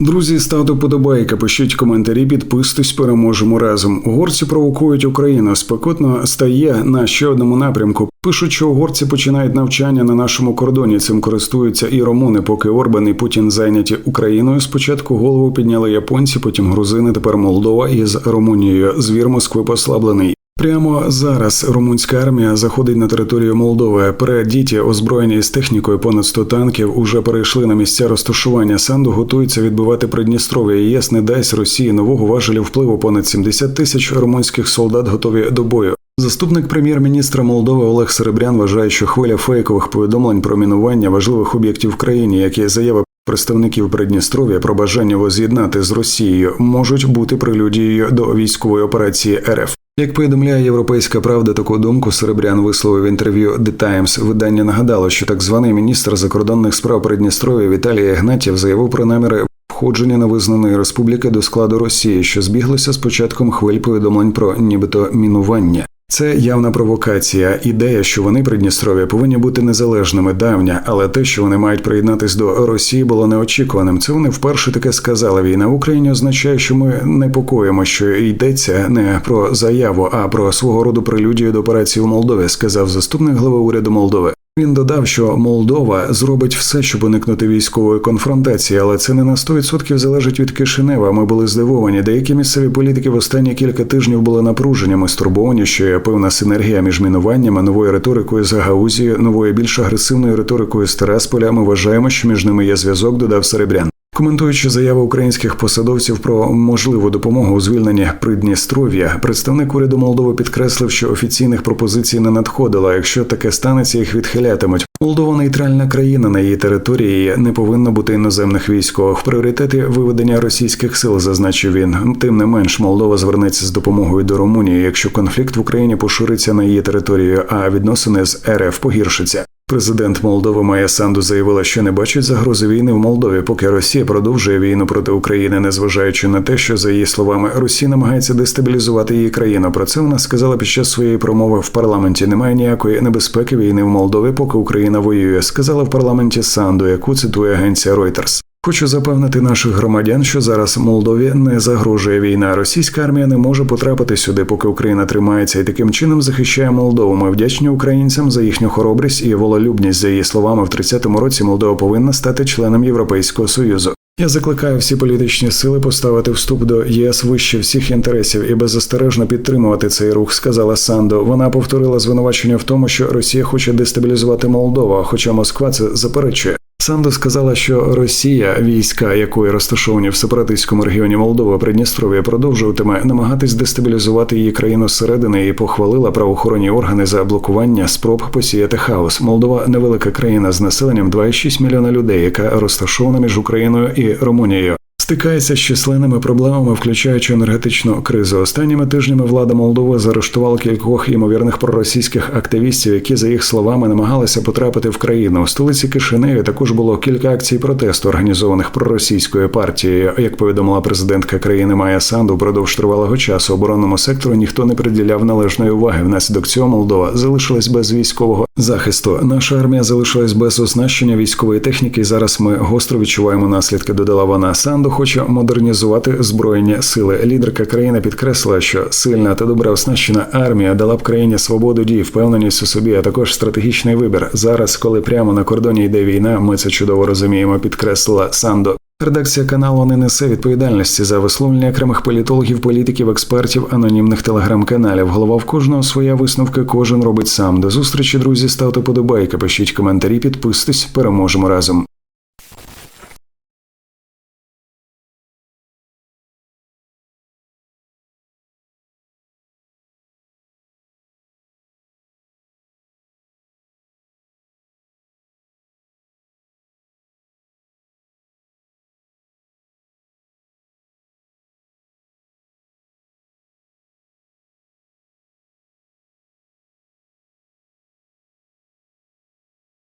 Друзі, ставте подобайки, пишіть коментарі, підписуйтесь, переможемо разом. Угорці провокують Україну. Спекотно стає на ще одному напрямку. Пишуть, що угорці починають навчання на нашому кордоні. Цим користуються і румуни, поки Орбан і Путін зайняті Україною. Спочатку голову підняли японці, потім грузини, тепер Молдова із Румунією. Звір Москви послаблений. Прямо зараз румунська армія заходить на територію Молдови. Передіті, озброєні з технікою понад 100 танків, уже перейшли на місця розташування. Санду готується відбивати Придністров'я. ЄС не дасть Росії нового важелю впливу. Понад 70 тисяч румунських солдат готові до бою. Заступник прем'єр-міністра Молдови Олег Серебрян вважає, що хвиля фейкових повідомлень про мінування важливих об'єктів в країні, які заяви представників Придністров'я про бажання воз'єднати з Росією, можуть бути прелюдією до військової операції РФ. Як повідомляє Європейська Правда, таку думку Серебрян висловив інтерв'ю The Times. Видання нагадало, що так званий міністр закордонних справ Придністров'я Віталій Ігнатів заявив про наміри входження невизнаної республіки до складу Росії, що збіглося з початком хвиль повідомлень про нібито мінування. Це явна провокація. Ідея, що вони Придністров'я повинні бути незалежними, давня, але те, що вони мають приєднатись до Росії, було неочікуваним. Це вони вперше таке сказали. Війна в Україні означає, що ми непокоїмо, що йдеться не про заяву, а про свого роду прелюдію до операції у Молдові, сказав заступник глави уряду Молдови. Він додав, що Молдова зробить все, щоб уникнути військової конфронтації, але це не на 100% залежить від Кишинева. Ми були здивовані. Деякі місцеві політики в останні кілька тижнів були напружені. Ми стурбовані, що є певна синергія між мінуваннями, новою риторикою з Гагаузією, новою більш агресивною риторикою з Терасполя. Ми вважаємо, що між ними є зв'язок. Додав Серебрян. Коментуючи заяви українських посадовців про можливу допомогу у звільненні Придністров'я, представник уряду Молдови підкреслив, що офіційних пропозицій не надходило. Якщо таке станеться, їх відхилятимуть. Молдова нейтральна країна на її території не повинно бути іноземних військових. В пріоритеті виведення російських сил, зазначив він. Тим не менш, Молдова звернеться з допомогою до Румунії, якщо конфлікт в Україні пошириться на її територію, а відносини з РФ погіршаться. Президент Молдови Майя Санду заявила, що не бачить загрози війни в Молдові, поки Росія продовжує війну проти України, незважаючи на те, що за її словами Росія намагається дестабілізувати її країну. Про це вона сказала під час своєї промови в парламенті. Немає ніякої небезпеки війни в Молдові, поки Україна воює. Сказала в парламенті Санду, яку цитує агенція Reuters. Хочу запевнити наших громадян, що зараз Молдові не загрожує війна. Російська армія не може потрапити сюди, поки Україна тримається, і таким чином захищає Молдову. Ми вдячні українцям за їхню хоробрість і вололюбність. За її словами, в 30-му році Молдова повинна стати членом Європейського союзу. Я закликаю всі політичні сили поставити вступ до ЄС вище всіх інтересів і беззастережно підтримувати цей рух, сказала Сандо. Вона повторила звинувачення в тому, що Росія хоче дестабілізувати Молдову, хоча Москва це заперечує. Сандо сказала, що Росія, війська якої розташовані в сепаратистському регіоні Молдова, Придністров'я, продовжуватиме намагатись дестабілізувати її країну зсередини і похвалила правоохоронні органи за блокування спроб посіяти хаос. Молдова невелика країна з населенням 2,6 мільйона людей, яка розташована між Україною і Румунією. Стикається з численними проблемами, включаючи енергетичну кризу. Останніми тижнями влада Молдови заарештувала кількох ймовірних проросійських активістів, які за їх словами намагалися потрапити в країну. У столиці Кишиневі також було кілька акцій протесту, організованих проросійською партією. Як повідомила президентка країни Майя Санду, впродовж тривалого часу оборонному сектору ніхто не приділяв належної уваги. Внаслідок цього Молдова залишилась без військового захисту. Наша армія залишилась без оснащення військової техніки. і Зараз ми гостро відчуваємо наслідки. Додала вона Санду хоче модернізувати збройні сили. Лідерка країни підкреслила, що сильна та добре оснащена армія дала б країні свободу дій, впевненість у собі, а також стратегічний вибір. Зараз, коли прямо на кордоні йде війна, ми це чудово розуміємо. Підкреслила Сандо. Редакція каналу не несе відповідальності за висловлення окремих політологів, політиків, експертів, анонімних телеграм-каналів. Голова в кожного своя висновки, кожен робить сам. До зустрічі, друзі, ставте подобайки, пишіть коментарі, підписуйтесь, переможемо разом.